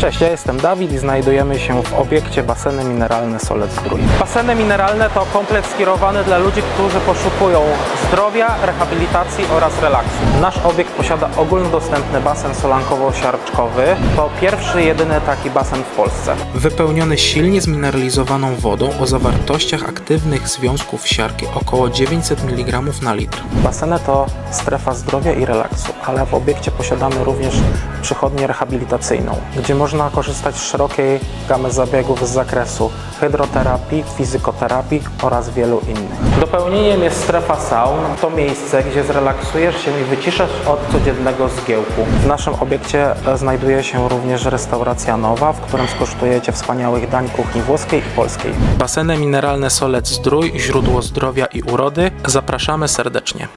Cześć, ja jestem Dawid i znajdujemy się w obiekcie baseny mineralne Solec Zdrój. Baseny mineralne to kompleks skierowany dla ludzi, którzy poszukują zdrowia, rehabilitacji oraz relaksu. Nasz obiekt posiada ogólnodostępny basen solankowo-siarczkowy. To pierwszy, jedyny taki basen w Polsce. Wypełniony silnie zmineralizowaną wodą o zawartościach aktywnych związków siarki około 900 mg na litr. Baseny to strefa zdrowia i relaksu, ale w obiekcie posiadamy również przychodnię rehabilitacyjną, gdzie można korzystać z szerokiej gamy zabiegów z zakresu hydroterapii, fizykoterapii oraz wielu innych. Dopełnieniem jest strefa saun. To miejsce, gdzie zrelaksujesz się i wyciszasz od codziennego zgiełku. W naszym obiekcie znajduje się również restauracja nowa, w którym skosztujecie wspaniałych dań kuchni włoskiej i polskiej. Baseny mineralne Solec Zdrój, źródło zdrowia i urody. Zapraszamy serdecznie.